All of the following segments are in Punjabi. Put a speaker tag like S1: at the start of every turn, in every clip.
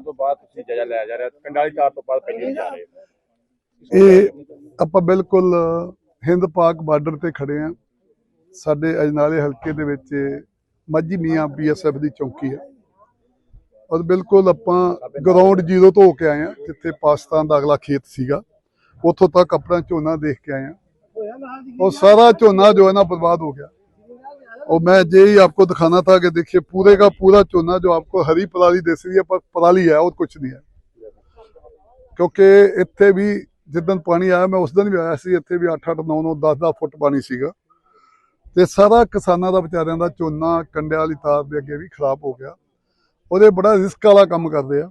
S1: ਜਾਣ ਤੋਂ ਬਾਅਦ ਤੁਸੀਂ ਜਾਇਜ਼ਾ ਲਿਆ ਜਾ ਰਿਹਾ ਪਿੰਡ ਵਾਲੀ ਤਾਰ ਤੋਂ ਬਾਅਦ ਪਹਿਲੀ ਜਾ ਰਹੇ।
S2: ਇਹ ਆਪਾਂ ਬਿਲਕੁਲ ਹਿੰਦ ਪਾਕ ਬਾਰਡਰ ਤੇ ਖੜੇ ਆ ਸਾਡੇ ਅਜਨਾਲੇ ਹਲਕੇ ਦੇ ਵਿੱਚ ਮੱਝੀ ਮੀਆਂ ਬੀਐਸਐਫ ਦੀ ਚੌਕੀ ਹੈ। ਔਰ ਬਿਲਕੁਲ ਆਪਾਂ ਗਰਾਊਂਡ ਜ਼ੀਰੋ ਤੋਂ ਹੋ ਕੇ ਆਏ ਆ ਜਿੱਥੇ ਪਾਕਿਸਤਾਨ ਦਾ ਅਗਲਾ ਖੇਤ ਸੀਗਾ। ਉੱਥੋਂ ਤੱਕ ਆਪਣਾ ਝੋਨਾ ਦੇਖ ਕੇ ਆਏ ਆ ਉਹ ਸਾਰਾ ਝੋਨਾ ਜੋ ਹੈ ਨਾ ਬਰਬਾਦ ਹੋ ਗਿਆ। और मैं यही आपको दिखाना था कि देखिए पूरे का पूरा चोना जो आपको हरी पराली दिस रही है पर पराली है और कुछ नहीं है ਕਿਉਂਕਿ ਇੱਥੇ ਵੀ ਜਿੱਦਣ ਪਾਣੀ ਆਇਆ ਮੈਂ ਉਸ ਦਿਨ ਵੀ ਆਇਆ ਸੀ ਇੱਥੇ ਵੀ 8 8 9 9 10 10 ਫੁੱਟ ਪਾਣੀ ਸੀਗਾ ਤੇ ਸਾਰਾ ਕਿਸਾਨਾਂ ਦਾ ਵਿਚਾਰਿਆਂ ਦਾ ਝੋਨਾ ਕੰਡਿਆਂ ਵਾਲੀ ਤਾਰ ਦੇ ਅੱਗੇ ਵੀ ਖਰਾਬ ਹੋ ਗਿਆ ਉਹਦੇ ਬੜਾ ਰਿਸਕ ਵਾਲਾ ਕੰਮ ਕਰਦੇ ਆ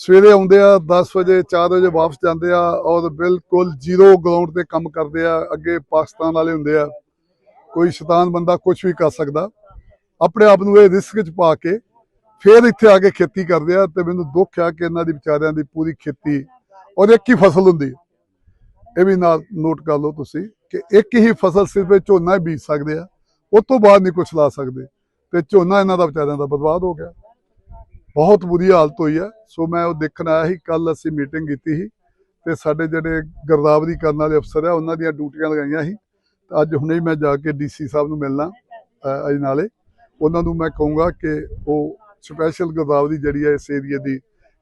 S2: ਸਵੇਰੇ ਆਉਂਦੇ ਆ 10 ਵਜੇ 4 ਵਜੇ ਵਾਪਸ ਜਾਂਦੇ ਆ ਔਰ ਬਿਲਕੁਲ ਜ਼ੀਰੋ ਗਰਾਊਂਡ ਤੇ ਕੰਮ ਕਰਦੇ ਆ ਅੱਗੇ ਪਾਕਿਸਤਾਨ ਵਾਲੇ ਹੁੰਦੇ ਆ ਕੋਈ ਸ਼ੈਤਾਨ ਬੰਦਾ ਕੁਝ ਵੀ ਕਰ ਸਕਦਾ, ਆਪਣੇ ਆਪ ਨੂੰ ਇਹ ਰਿਸਕ 'ਚ ਪਾ ਕੇ ਫਿਰ ਇੱਥੇ ਆ ਕੇ ਖੇਤੀ ਕਰਦੇ ਆ ਤੇ ਮੈਨੂੰ ਦੁੱਖ ਆ ਕਿ ਇਹਨਾਂ ਦੀ ਵਿਚਾਰਿਆਂ ਦੀ ਪੂਰੀ ਖੇਤੀ ਔਰ ਇੱਕ ਹੀ ਫਸਲ ਹੁੰਦੀ ਇਹ ਵੀ ਨਾਲ ਨੋਟ ਕਰ ਲਓ ਤੁਸੀਂ ਕਿ ਇੱਕ ਹੀ ਫਸਲ ਸਿਰਫ ਇਹ ਝੋਨਾ ਹੀ ਬੀਜ ਸਕਦੇ ਆ ਉਸ ਤੋਂ ਬਾਅਦ ਨਹੀਂ ਕੁਝ ਲਾ ਸਕਦੇ ਤੇ ਝੋਨਾ ਇਹਨਾਂ ਦਾ ਵਿਚਾਰਿਆਂ ਦਾ ਬਰਬਾਦ ਹੋ ਗਿਆ। ਬਹੁਤ ਬੁਰੀ ਹਾਲਤ ਹੋਈ ਹੈ ਸੋ ਮੈਂ ਉਹ ਦੇਖਣ ਆਇਆ ਸੀ ਕੱਲ ਅਸੀਂ ਮੀਟਿੰਗ ਕੀਤੀ ਸੀ ਤੇ ਸਾਡੇ ਜਿਹੜੇ ਗਰਦਾਵਰੀ ਕਰਨ ਵਾਲੇ ਅਫਸਰ ਆ, ਉਹਨਾਂ ਦੀਆਂ ਡਿਊਟੀਆਂ ਲਗਾਈਆਂ ਸੀ। ਅੱਜ ਹੁਣੇ ਮੈਂ ਜਾ ਕੇ ਡੀਸੀ ਸਾਹਿਬ ਨੂੰ ਮਿਲਣਾ ਅ, ਅਜਨਾਲੇ ਉਹਨਾਂ ਨੂੰ ਮੈਂ ਕਹੂੰਗਾ ਕਿ ਉਹ ਸਪੈਸ਼ਲ ਗਰਦਾਵਰੀ ਜਿਹੜੀ ਹੈ ਇਸ ਏਰੀਏ ਦੀ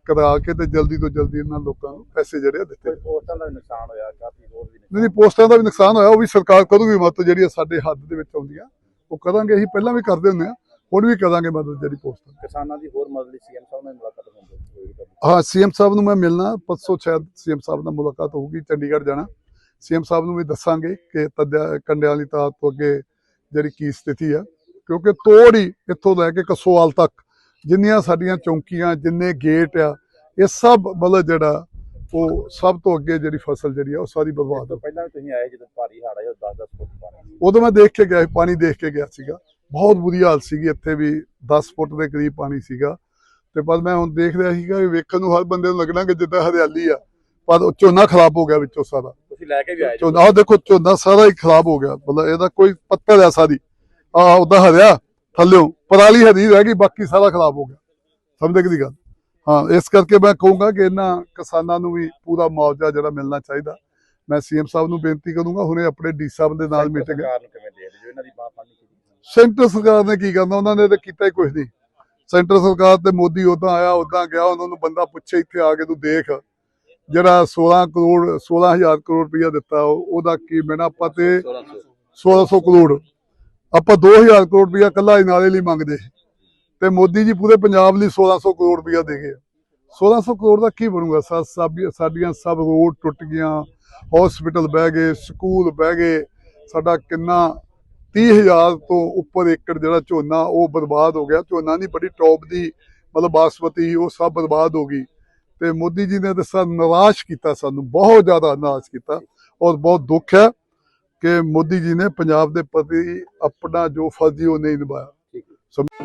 S2: ਕਰਾ ਕੇ ਤੇ ਜਲਦੀ ਤੋਂ ਜਲਦੀ ਇਹਨਾਂ ਲੋਕਾਂ ਨੂੰ ਪੈਸੇ ਜਿਹੜੇ ਆ ਦਿੱਤੇ
S1: ਪੋਸਟਾਂ ਦਾ ਵੀ ਨੁਕਸਾਨ ਹੋਇਆ ਕਾਫੀ ਹੋਰ ਵੀ
S2: ਨਹੀਂ ਨਹੀਂ, ਪੋਸਟਾਂ ਦਾ ਵੀ ਨੁਕਸਾਨ ਹੋਇਆ ਉਹ ਵੀ ਸਰਕਾਰ ਕਰੂਗੀ ਮਦਦ ਜਿਹੜੀ ਆ ਸਾਡੇ ਹੱਥ ਦੇ ਵਿੱਚ ਆਉਂਦੀਆਂ ਉਹ ਕਰਾਂਗੇ ਅਸੀਂ ਪਹਿਲਾਂ ਵੀ ਕਰਦੇ ਹੁੰਦੇ ਆ ਹੁਣ ਵੀ ਕਰਾਂਗੇ ਮਦਦ ਜਿਹੜੀ ਪੋਸਟਾਂ
S1: ਕਿਸਾਨਾਂ ਦੀ ਹੋਰ ਮਦਦ ਲਈ ਸੀਐਮ ਸਾਹਿਬ ਨਾਲ ਮੁਲਾਕਾਤ ਹੁੰਦੀ ਕਦੇ?
S2: ਹਾਂ ਸੀਐਮ ਸਾਹਿਬ ਨੂੰ ਮੈਂ ਮਿਲਣਾ ਪਰਸੋਂ ਸ਼ਾਇਦ ਸੀਐਮ ਸਾਹਿਬ ਨਾਲ ਮੁਲਾਕਾਤ ਹੋਊਗੀ ਚੰਡੀਗੜ੍ਹ ਜਾਣਾ। ਸੀਐਮ ਸਾਹਿਬ ਨੂੰ ਵੀ ਦੱਸਾਂਗੇ ਕਿ ਤੱਦਿਆ ਕੰਡਿਆਂ ਵਾਲੀ ਤਾਰ ਤੋਂ ਅੱਗੇ ਜਿਹੜੀ ਕੀ ਸਥਿਤੀ ਆ ਕਿਉਂਕਿ ਤੋੜ ਹੀ ਇੱਥੋਂ ਲੈ ਕੇ ਕਸੋਵਾਲ ਤੱਕ ਜਿੰਨੀਆਂ ਸਾਡੀਆਂ ਚੌਂਕੀਆਂ ਜਿੰਨੇ ਗੇਟ ਆ ਇਹ ਸਭ ਮਤਲਬ ਜਿਹੜਾ ਉਹ ਸਭ ਤੋਂ ਅੱਗੇ ਜਿਹੜੀ ਫਸਲ ਜਿਹੜੀ ਆ ਉਹ ਸਾਰੀ ਬਰਬਾਦ ਹੋ
S1: ਪਹਿਲਾਂ ਤੁਸੀਂ ਆਏ ਜਦੋਂ ਭਾਰੀ ਹੜ੍ਹ ਆਏ ਉਹ 10-10 ਫੁੱਟ ਪਾਣੀ
S2: ਉਦੋਂ ਮੈਂ ਦੇਖ ਕੇ ਗਿਆ ਪਾਣੀ ਦੇਖ ਕੇ ਗਿਆ ਸੀਗਾ। ਬਹੁਤ ਬੁਰੀ ਹਾਲਤ ਸੀਗੀ ਇੱਥੇ ਵੀ 10 ਫੁੱਟ ਦੇ ਕਰੀਬ ਪਾਣੀ ਸੀਗਾ। ਤੇ ਪਰ ਮੈਂ ਹੁਣ ਦੇਖ ਰਿਹਾ ਸੀਗਾ ਵੀ ਵੇਖਣ ਨੂੰ ਹਰ ਬੰਦੇ ਨੂੰ ਲੱਗਣਾ ਕਿ ਜਿੱਦਾਂ ਹਰਿਆਲੀ ਆ ਪਰ ਉਹ ਝੋਨਾ ਖਰਾਬ ਹੋ ਗਿਆ ਵਿੱਚੋਂ ਸਾਰਾ।
S1: ਤੁਸੀਂ ਲੈ ਕੇ ਵੀ ਆਏ
S2: ਝੋਨਾ ਆਹ ਦੇਖੋ ਝੋਨਾ ਸਾਰਾ ਹੀ ਖਰਾਬ ਹੋ ਗਿਆ। ਮਤਲਬ ਇਹਦਾ ਕੋਈ ਪੱਤਲ ਆ ਸਾਰੀ। ਆ ਉਦਾਂ ਹਰਿਆ ਥੱਲਿਓਂ। ਪਰਾਲੀ ਹਰੀ ਰਹਿ ਗਈ ਬਾਕੀ ਸਾਰਾ ਖਰਾਬ ਹੋ ਗਿਆ। ਸਮਝਦੇ ਕਿ ਦੀ ਗੱਲ? ਹਾਂ ਇਸ ਕਰਕੇ ਮੈਂ ਕਹੂੰਗਾ ਕਿ ਇਹਨਾਂ ਕਿਸਾਨਾਂ ਨੂੰ ਵੀ ਪੂਰਾ ਮੁਆਵਜ਼ਾ ਜਿਹੜਾ ਮਿਲਣਾ ਚਾਹੀਦਾ। ਮੈਂ ਸੀਐਮ ਸਾਹਿਬ ਨੂੰ ਬੇਨਤੀ ਕਰੂੰਗਾ ਹੁਣੇ ਆਪਣੇ ਡੀ ਸਾਹਿਬ ਦੇ ਨਾਲ ਮੀਟਿੰਗ
S1: ਸਰਕਾਰ ਨੂੰ ਕਿਵੇਂ ਦੇ ਜੋ ਇਹਨਾਂ ਦੀ ਬਾਹ ਫੜਨੀ
S2: ਸੈਂਟਰ ਸਰਕਾਰ ਨੇ ਕੀ ਕਰਨਾ? ਉਹਨਾਂ ਨੇ ਤਾਂ ਕੀਤਾ ਹੀ ਕੁਝ ਨਹੀਂ। ਸੈਂਟਰ ਸਰਕਾਰ ਤੇ ਮੋਦੀ ਉਦਾਂ ਆਇਆ ਉਦਾਂ ਗਿਆ ਉਹਨਾਂ ਨੂੰ ਬੰਦਾ ਪੁੱਛੇ ਇੱਥੇ ਆ ਕੇ ਤੂੰ ਦੇਖ। ਜਿਹੜਾ 16 ਕਰੋੜ 16000 ਕਰੋੜ ਰੁਪਇਆ ਦਿੱਤਾ ਉਹਦਾ ਕੀ ਮੈਨਾਂ ਆਪਾਂ ਤੇ
S1: 1600
S2: 1600 ਕਰੋੜ। ਆਪਾਂ 2000 ਕਰੋੜ ਰੁਪਇਆ ਕੱਲਾ ਨਾਲੇ ਲਈ ਮੰਗਦੇ। ਤੇ ਮੋਦੀ ਜੀ ਪੂਰੇ ਪੰਜਾਬ ਲਈ 1600 ਕਰੋੜ ਰੁਪਇਆ ਦੇ ਗਏ। 1600 ਕਰੋੜ ਦਾ ਕੀ ਬਣੂਗਾ? ਸਾ- ਸਾਡੀਆਂ ਸਭ ਰੋਡ ਟੁੱਟ ਗਈਆਂ ਹਸਪੀਟਲ ਬਹਿ ਗਏ, ਸਕੂਲ ਬਹਿ ਗਏ। ਸਾਡਾ ਕਿੰਨਾ 30000 ਤੋਂ ਉੱਪਰ ਏਕੜ ਜਿਹੜਾ ਝੋਨਾ ਉਹ ਬਰਬਾਦ ਹੋ ਗਿਆ। ਝੋਨਾ ਨਹੀਂ, ਬੜੀ ਟੌਪ ਦੀ ਮਤਲਬ ਬਾਸਮਤੀ, ਉਹ ਸਭ ਬਰਬਾਦ ਹੋ ਗਈ। ਤੇ ਮੋਦੀ ਜੀ ਨੇ ਤਾਂ ਸਾਨੂੰ ਨਿਰਾਸ਼ ਕੀਤਾ ਸਾਨੂੰ ਬਹੁਤ ਜ਼ਿਆਦਾ ਨਿਰਾਸ਼ ਕੀਤਾ ਔਰ ਬਹੁਤ ਦੁੱਖ ਹੈ ਕਿ ਮੋਦੀ ਜੀ ਨੇ ਪੰਜਾਬ ਦੇ ਪ੍ਰਤੀ ਆਪਣਾ ਜੋ ਫਰਜ਼ ਉਹ ਨਹੀਂ ਨਿਭਾਇਆ।